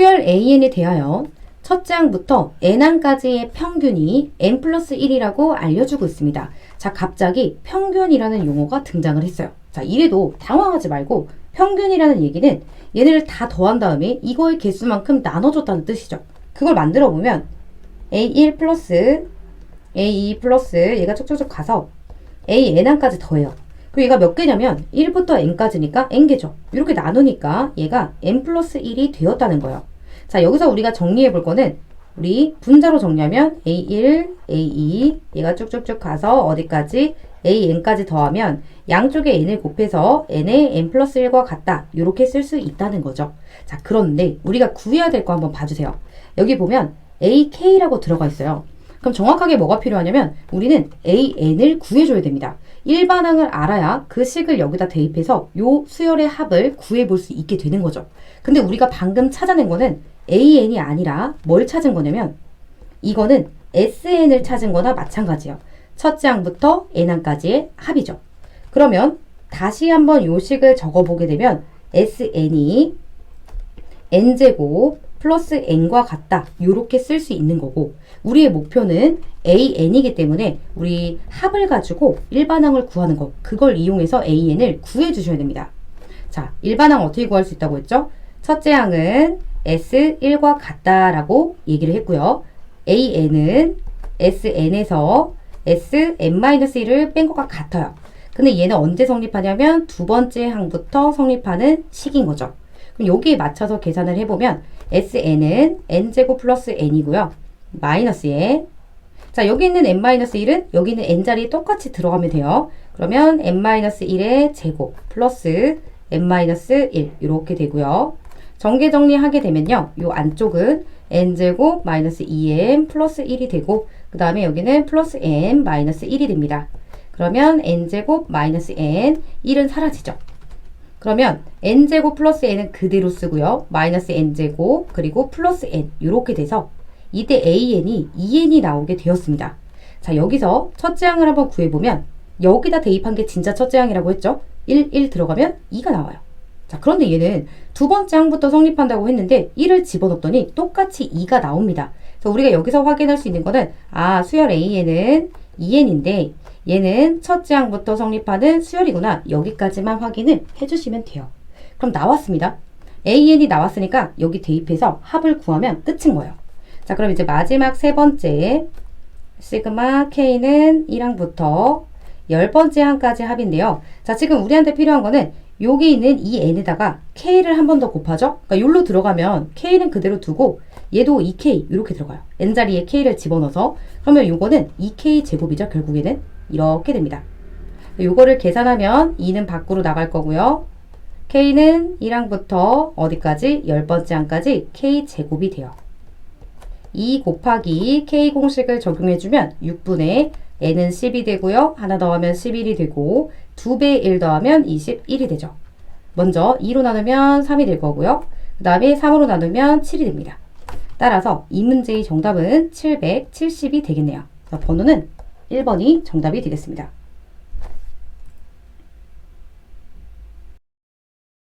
수열 AN에 대하여 첫째 항부터 n항까지의 평균이 n 플러스 1이라고 알려주고 있습니다. 자, 갑자기 평균이라는 용어가 등장을 했어요. 자, 이래도 당황하지 말고 평균이라는 얘기는 얘네를 다 더한 다음에 이거의 개수만큼 나눠줬다는 뜻이죠. 그걸 만들어 보면 A1 플러스 A2 플러스 얘가 쭉쭉쭉 가서 AN항까지 더해요. 그리고 얘가 몇 개냐면 1부터 n까지니까 n개죠. 이렇게 나누니까 얘가 n 플러스 1이 되었다는 거예요. 자, 여기서 우리가 정리해 볼 거는 우리 분자로 정리하면 A1, A2 얘가 쭉쭉쭉 가서 어디까지 AN까지 더하면 양쪽에 n을 곱해서 n의 n 플러스 1과 같다. 이렇게 쓸 수 있다는 거죠. 자, 그런데 우리가 구해야 될 거 한번 봐주세요. 여기 보면 AK라고 들어가 있어요. 그럼 정확하게 뭐가 필요하냐면 우리는 AN을 구해줘야 됩니다. 일반항을 알아야 그 식을 여기다 대입해서 요 수열의 합을 구해볼 수 있게 되는 거죠. 근데 우리가 방금 찾아낸 거는 AN이 아니라 뭘 찾은 거냐면 이거는 SN을 찾은 거나 마찬가지예요. 첫째 항부터 n항까지의 합이죠. 그러면 다시 한번 요 식을 적어보게 되면 SN이 n제곱 플러스 n과 같다. 요렇게 쓸 수 있는 거고 우리의 목표는 an이기 때문에 우리 합을 가지고 일반항을 구하는 거 그걸 이용해서 an을 구해 주셔야 됩니다. 자, 일반항 어떻게 구할 수 있다고 했죠? 첫째 항은 S1과 같다라고 얘기를 했고요. AN은 SN에서 SN-1을 뺀 것과 같아요. 근데 얘는 언제 성립하냐면 두 번째 항부터 성립하는 식인 거죠. 그럼 여기에 맞춰서 계산을 해보면 SN은 n제곱 플러스 n이고요. 마이너스에 자 여기 있는 n-1은 여기 있는 n자리에 똑같이 들어가면 돼요. 그러면 n-1의 제곱 플러스 n-1 이렇게 되고요. 전개 정리하게 되면요. 요 안쪽은 n제곱 마이너스 2n 플러스 1이 되고 그 다음에 여기는 플러스 n 마이너스 1이 됩니다. 그러면 n제곱 마이너스 n 1은 사라지죠. 그러면 n제곱 플러스 n은 그대로 쓰고요. 마이너스 n제곱 그리고 플러스 n 이렇게 돼서 이때 an이 2n이 나오게 되었습니다. 자 여기서 첫째 항을 한번 구해보면 여기다 대입한 게 진짜 첫째 항이라고 했죠. 1, 1 들어가면 2가 나와요. 자, 그런데 얘는 두 번째 항부터 성립한다고 했는데 1을 집어넣었더니 똑같이 2가 나옵니다. 그래서 우리가 여기서 확인할 수 있는 거는 아, 수열 AN은 2N인데 얘는 첫째 항부터 성립하는 수열이구나. 여기까지만 확인을 해주시면 돼요. 그럼 나왔습니다. AN이 나왔으니까 여기 대입해서 합을 구하면 끝인 거예요. 자, 그럼 이제 마지막 세 번째 시그마 K는 1항부터 열 번째 항까지 합인데요. 자, 지금 우리한테 필요한 거는 여기 있는 이 n에다가 k를 한 번 더 곱하죠? 그러니까 여기로 들어가면 k는 그대로 두고 얘도 2k 이렇게 들어가요. n 자리에 k를 집어넣어서 그러면 요거는 2k 제곱이죠. 결국에는 이렇게 됩니다. 요거를 계산하면 2는 밖으로 나갈 거고요. k는 1항부터 어디까지? 열 번째 항까지 k 제곱이 돼요. 2 곱하기 k 공식을 적용해주면 6분의 n은 10이 되고요. 하나 더하면 11이 되고 2배 1 더하면 21이 되죠. 먼저 2로 나누면 3이 될 거고요. 그 다음에 3으로 나누면 7이 됩니다. 따라서 이 문제의 정답은 770이 되겠네요. 번호는 1번이 정답이 되겠습니다.